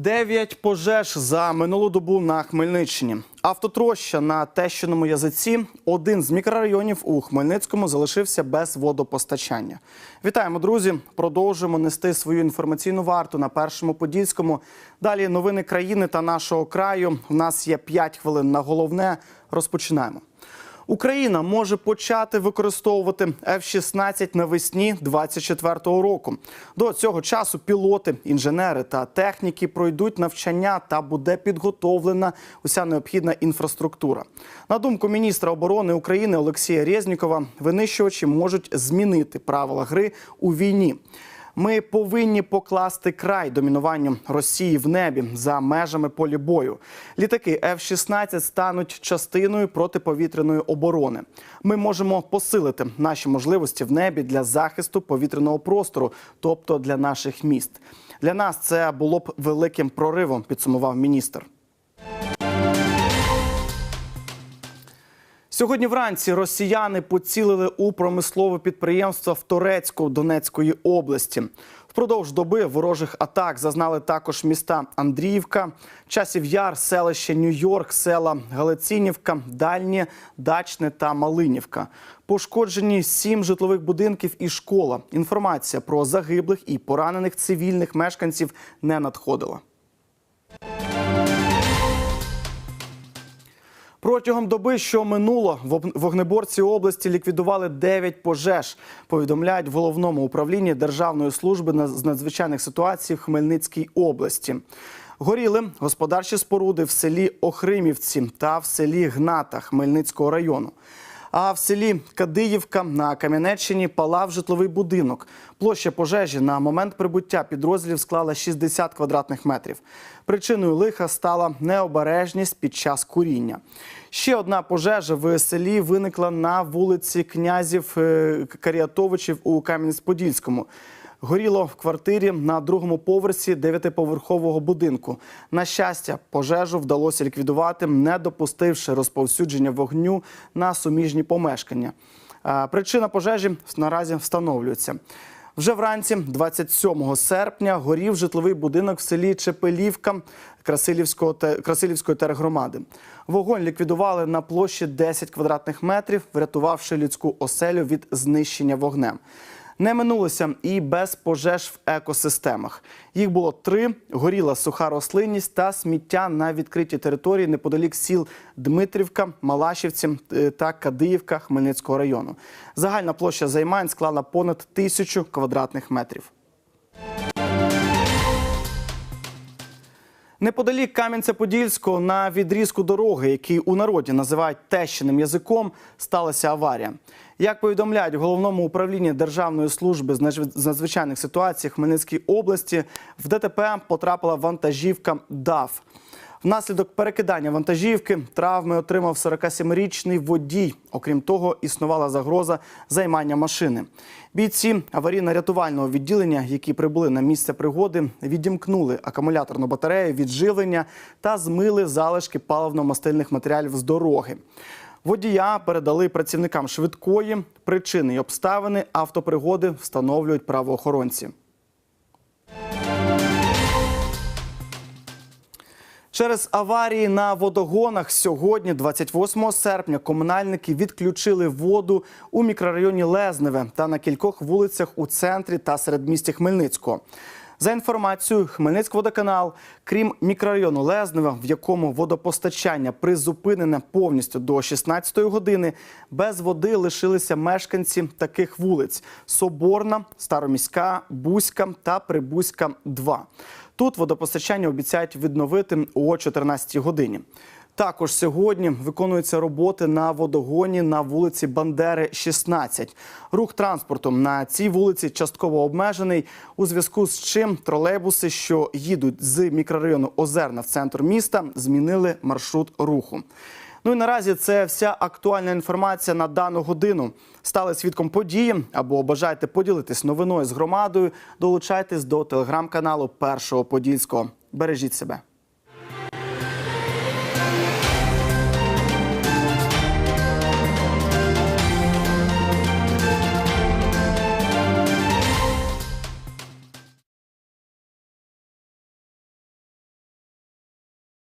Дев'ять пожеж за минулу добу на Хмельниччині. Автотроща на Тещиному язиці. Один з мікрорайонів у Хмельницькому залишився без водопостачання. Вітаємо, друзі! Продовжуємо нести свою інформаційну варту на першому подільському. Далі новини країни та нашого краю. У нас є 5 хвилин на головне. Розпочинаємо. Україна може почати використовувати F-16 навесні 24-го року. До цього часу пілоти, інженери та техніки пройдуть навчання та буде підготовлена уся необхідна інфраструктура. На думку міністра оборони України Олексія Резнікова, винищувачі можуть змінити правила гри у війні. Ми повинні покласти край домінуванню Росії в небі за межами полі бою. Літаки F-16 стануть частиною протиповітряної оборони. Ми можемо посилити наші можливості в небі для захисту повітряного простору, тобто для наших міст. Для нас це було б великим проривом, підсумував міністр. Сьогодні вранці росіяни поцілили у промислове підприємство в Торецьку Донецької області. Впродовж доби ворожих атак зазнали також міста Андріївка, Часів Яр, селище Нью-Йорк, села Галицинівка, Дальнє, Дачне та Малинівка. Пошкоджені сім житлових будинків і школа. Інформація про загиблих і поранених цивільних мешканців не надходила. Протягом доби, що минуло, вог- вогнеборці області ліквідували 9 пожеж. Повідомляють в головному управлінні Державної служби з надзвичайних ситуацій в Хмельницькій області. Горіли господарчі споруди в селі Охримівці та в селі Гната Хмельницького району. А в селі Кадиївка на Кам'янеччині палав житловий будинок. Площа пожежі на момент прибуття підрозділів склала 60 квадратних метрів. Причиною лиха стала необережність під час куріння. Ще одна пожежа в селі виникла на вулиці князів е, Каріатовичів у Кам'янець-Подільському. Горіло в квартирі на другому поверсі дев'ятиповерхового будинку. На щастя, пожежу вдалося ліквідувати, не допустивши розповсюдження вогню на суміжні помешкання. Причина пожежі наразі встановлюється. Вже вранці, 27 серпня, горів житловий будинок в селі Чепелівка Красилівського Красилівської тергромади. Вогонь ліквідували на площі 10 квадратних метрів, врятувавши людську оселю від знищення вогнем. Не минулося і без пожеж в екосистемах. Їх було три: горіла суха рослинність та сміття на відкритій території неподалік сіл Дмитрівка, Малашівці е, та Кадиївка Хмельницького району. Загальна площа займань склала понад тисячу квадратних метрів. Неподалік Кам'янця-Подільського на відрізку дороги, який у народі називають тещиним язиком, сталася аварія. Як повідомляють в головному управлінні Державної служби з надзвичайних ситуацій Хмельницькій області, в ДТП потрапила вантажівка ДАФ. Внаслідок перекидання вантажівки травми отримав 47-річний водій. Окрім того, існувала загроза займання машини. Бійці аварійно-рятувального відділення, які прибули на місце пригоди, відімкнули акумуляторну батарею від живлення та змили залишки паливно-мастильних матеріалів з дороги. Водія передали працівникам швидкої. Причини й обставини автопригоди встановлюють правоохоронці. Через аварії на водогонах сьогодні, 28 серпня, комунальники відключили воду у мікрорайоні Лезневе та на кількох вулицях у центрі та середмісті Хмельницького. За інформацією Хмельницькводоканал, крім мікрорайону Лезневе, в якому водопостачання призупинене повністю до 16-ї години, без води лишилися мешканці таких вулиць: Соборна, Староміська, Бузька та Прибузька 2. Тут водопостачання обіцяють відновити о 14-й годині. Також сьогодні виконуються роботи на водогоні на вулиці Бандери, 16. Рух транспортом на цій вулиці частково обмежений, у зв'язку з чим тролейбуси, що їдуть з мікрорайону Озерна в центр міста, змінили маршрут руху. Ну і наразі це вся актуальна інформація на дану годину. Стали свідком події або бажаєте поділитись новиною з громадою. Долучайтесь до телеграм-каналу Першого Подільського. Бережіть себе.